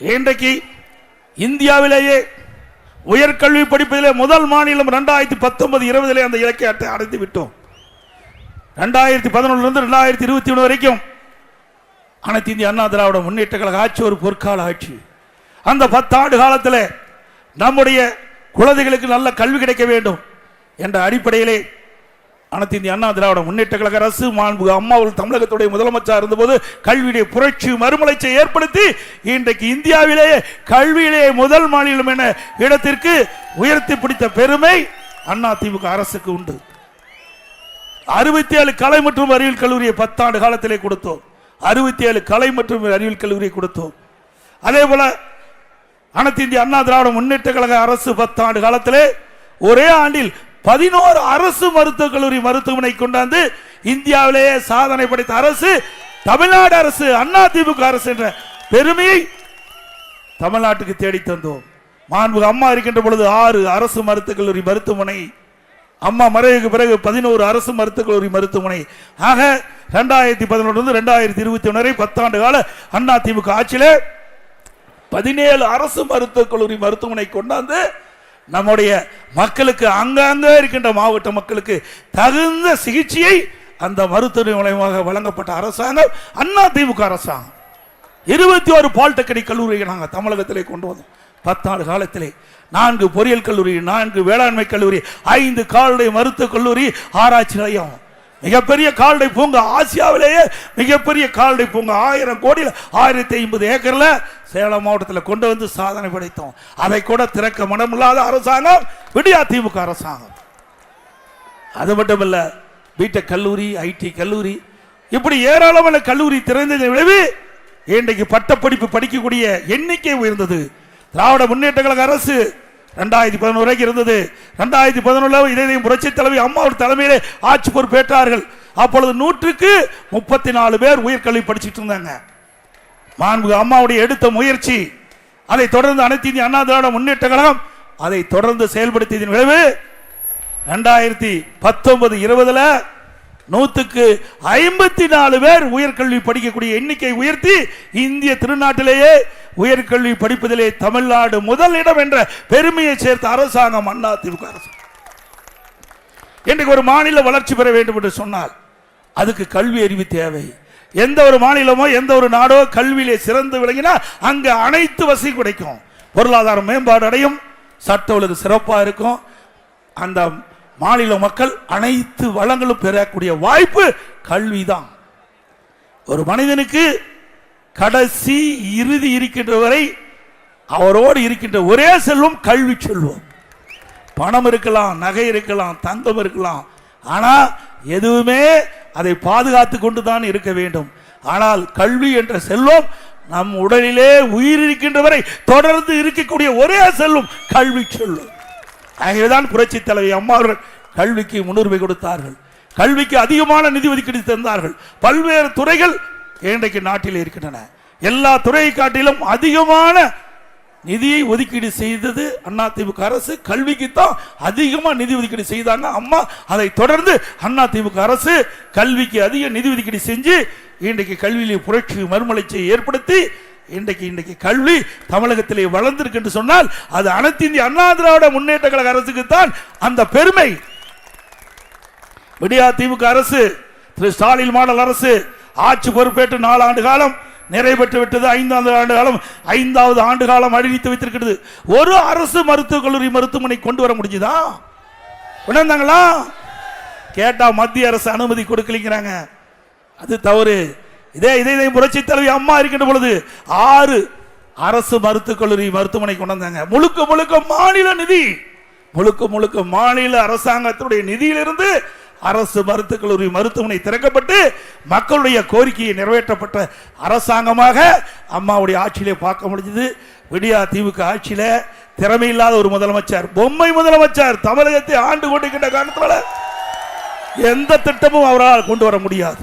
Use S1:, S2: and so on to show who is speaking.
S1: இன்றைக்கு இந்தியாவிலேயே உயர்கல்வி படிப்பதிலே முதல் மாநிலம் ரெண்டாயிரத்தி பத்தொன்பது இருபதிலே அந்த இலக்கியத்தை அடைந்து விட்டோம். ரெண்டாயிரத்தி பதினொன்றுலேருந்து ரெண்டாயிரத்தி இருபத்தி ஒன்று வரைக்கும் அனைத்து இந்திய அண்ணா திராவிட முன்னேற்ற கழக ஆட்சி ஒரு பொற்கால ஆட்சி. அந்த பத்தாண்டு காலத்தில் நம்முடைய குழந்தைகளுக்கு நல்ல கல்வி கிடைக்க வேண்டும் என்ற அடிப்படையிலே அனைத்து இந்திய அண்ணா திராவிட முன்னேற்ற கழக அரசு மாண்பு அம்மாவில் தமிழகத்துடைய முதலமைச்சர் இருந்தபோது கல்வியுடைய புரட்சி மறுமலர்ச்சியை ஏற்படுத்தி இன்றைக்கு இந்தியாவிலேயே கல்வியிலேயே முதல் மாநிலம் என இடத்திற்கு உயர்த்தி பிடித்த பெருமை அண்ணா திமுக அரசுக்கு உண்டு. அறுபத்தி ஏழு கலை மற்றும் அறிவியல் கல்லூரியை பத்தாண்டு காலத்திலே கொடுத்தோம். அறுபத்தி ஏழு கலை மற்றும் அறிவியல் கல்லூரியை கொடுத்தோம். அதே போல அனைத்து இந்திய அண்ணா திராவிட முன்னேற்ற கழக அரசு பத்தாண்டு காலத்திலே ஒரே ஆண்டில் பதினோரு அரசு மருத்துவக் கல்லூரி மருத்துவமனை கொண்டாந்து இந்தியாவிலேயே சாதனை படைத்த அரசு தமிழ்நாடு அரசு அண்ணா திமுக அரசு என்ற பெருமையை தமிழ்நாட்டுக்கு தேடி தந்தோம். மாண்புக அம்மா இருக்கின்ற பொழுது ஆறு அரசு மருத்துவக் கல்லூரி மருத்துவமனை அம்மா மறைவுக்கு பிறகு பதினோரு அரசு மருத்துவக் கல்லூரி மருத்துவமனை. ஆக ரெண்டாயிரத்தி பதினொன்று ரெண்டாயிரத்தி இருபத்தி ஒன்று வரை பத்தாண்டு கால அண்ணா திமுக ஆட்சியிலே பதினேழு அரசு மருத்துவக் கல்லூரி மருத்துவமனை கொண்டாந்து நம்முடைய மக்களுக்கு அங்காங்கே இருக்கின்ற மாவட்ட மக்களுக்கு தகுந்த சிகிச்சையை அந்த மருத்துவ மூலயமாக வழங்கப்பட்ட அரசாங்கம் அண்ணா திமுக அரசாங்கம். இருபத்தி ஒரு பாலிடெக்னிக் கல்லூரியை நாங்கள் தமிழகத்திலே கொண்டு வந்தோம். பத்தாண்டு காலத்திலே. நான்கு பொறியியல் கல்லூரி நான்கு வேளாண்மை கல்லூரி ஐந்து கால்நடை மருத்துவக் கல்லூரி ஆராய்ச்சி நிலையம். மிகப்பெரிய கால்நடை பூங்கா ஆசியாவிலேயே மிகப்பெரிய கால்நடை பூங்கா. ஆயிரம் கோடியில் ஆயிரத்தி ஐம்பது ஏக்கரில் சேலம் மாவட்டத்தில் கொண்டு வந்து சாதனை படைத்தோம். அதை கூட திறக்க மனமில்லாத அரசாங்கம் விடியா திமுக அரசாங்கம். அது மட்டும் இல்லை பிடெக் கல்லூரி ஐடி கல்லூரி இப்படி ஏராளமான கல்லூரி திறந்ததை விளைவு இன்றைக்கு பட்டப்படிப்பு படிக்கக்கூடிய எண்ணிக்கை உயர்ந்தது. திராவிட முன்னேற்ற கழக அரசு ரெண்டாயிரத்தி பதினோரு வரைக்கும் இருந்தது. ரெண்டாயிரத்தி பதினொன்றாவது இதயம் புரட்சி தலைவி அம்மாவோட தலைமையிலே ஆட்சி பொறுப்பேற்றார்கள். அப்பொழுது நூற்றுக்கு முப்பத்தி நாலு பேர் உயர்கல்வி படிச்சுட்டு இருந்தாங்க. மாண்பு அம்மாவுடைய எடுத்த முயற்சி அதை தொடர்ந்து அனைத்து இந்திய அண்ணா திராவிட முன்னேற்ற கழகம் அதை தொடர்ந்து செயல்படுத்தியதன் விளைவு ரெண்டாயிரத்தி பத்தொன்பது இருபதுல நூத்துக்கு ஐம்பத்தி நாலு பேர் உயர்கல்வி படிக்கக்கூடிய எண்ணிக்கை உயர்த்தி இந்திய திருநாட்டிலேயே உயர்கல்வி படிப்பதிலே தமிழ்நாடு முதல் இடம் என்ற பெருமையை சேர்த்த அரசாங்கம் அண்ணா திமுக அரசு. இன்றைக்கு ஒரு மாநில வளர்ச்சி பெற வேண்டும் என்று சொன்னால் அதுக்கு கல்வி அறிவு தேவை. எந்த ஒரு மாநிலமோ எந்த ஒரு நாடோ கல்வியிலே சிறந்து விளங்கினா அங்கு அனைத்து வசதி கிடைக்கும். பொருளாதார மேம்பாடு அடையும் சட்ட ஒழுங்கு சிறப்பாக இருக்கும். அந்த மாநில மக்கள் அனைத்து வளங்களும் பெறக்கூடிய வாய்ப்பு கல்விதான். ஒரு மனிதனுக்கு கடைசி இறுதி இருக்கின்ற வரை அவரோடு இருக்கின்ற ஒரே செல்வம் கல்வி செல்வம். பணம் இருக்கலாம் நகை இருக்கலாம் தங்கம் இருக்கலாம். ஆனால் எதுவுமே அதை பாதுகாத்து கொண்டு தான் இருக்க வேண்டும். ஆனால் கல்வி என்ற செல்வம் நம் உடலிலே உயிர் இருக்கின்ற வரை தொடர்ந்து இருக்கக்கூடிய ஒரே செல்வம் கல்வி செல்வம். ஆகவேதான் புரட்சி தலைவி அம்மாவர்கள் கல்விக்கு முன்னுரிமை கொடுத்தார்கள். கல்விக்கு அதிகமான நிதி ஒதுக்கீடு தந்தார்கள். பல்வேறு துறைகள் இன்றைக்கு நாட்டில் இருக்கின்றன. எல்லா துறையை காட்டிலும் அதிகமான நிதியை ஒதுக்கீடு செய்தது அதிமுக அரசு. கல்விக்கு தான் நிதி ஒதுக்கீடு செய்தாங்க அம்மா. அதை தொடர்ந்து அதிமுக அரசு கல்விக்கு அதிக நிதி ஒதுக்கீடு செஞ்சு இன்றைக்கு கல்வியிலே புரட்சி மறுமலர்ச்சியை ஏற்படுத்தி இன்றைக்கு இன்றைக்கு கல்வி தமிழகத்திலே வளர்ந்திருக்கு என்று சொன்னால் அது அனைத்து இந்திய அண்ணா திராவிட முன்னேற்ற கழக அரசுக்கு தான் அந்த பெருமை. விடியா திமுக அரசு திரு ஸ்டாலின் மாடல் அரசு ஆட்சி பொறுப்பேற்று நாலு ஆண்டு காலம் நிறைவேற்று விட்டது ஐந்தாவது ஆண்டு காலம் ஐந்தாவது ஆண்டு காலம் அறிவித்து வைத்திருக்கிறது. ஒரு அரசு மருத்துவக் கல்லூரி மருத்துவமனை கொண்டு வர முடிஞ்சுதா? உணர்ந்தாங்களா கேட்டா மத்திய அரசு அனுமதி கொடுக்கலிங்கிறாங்க. அது தவறு. இதே இதே இதே புரட்சி தலைவி அம்மா இருக்கின்ற பொழுது ஆறு அரசு மருத்துவக் கல்லூரி மருத்துவமனை கொண்டு வந்தாங்க. முழுக்க முழுக்க மாநில நிதி. முழுக்க முழுக்க மாநில அரசாங்கத்துடைய நிதியிலிருந்து அரசு மருத்துவக் கல்லூரி மருத்துவமனை திறக்கப்பட்டு மக்களுடைய கோரிக்கையை நிறைவேற்றப்பட்ட அரசாங்கமாக அம்மாவுடைய ஆட்சியிலே பார்க்க முடிஞ்சது. விடியா தீவுக்கு ஆட்சியில திறமை இல்லாத ஒரு முதலமைச்சர் பொம்மை முதலமைச்சர் தமிழகத்தை ஆண்டு கொண்டிருக்கின்ற காரணத்தால் எந்த திட்டமும் அவரால் கொண்டு வர முடியாது.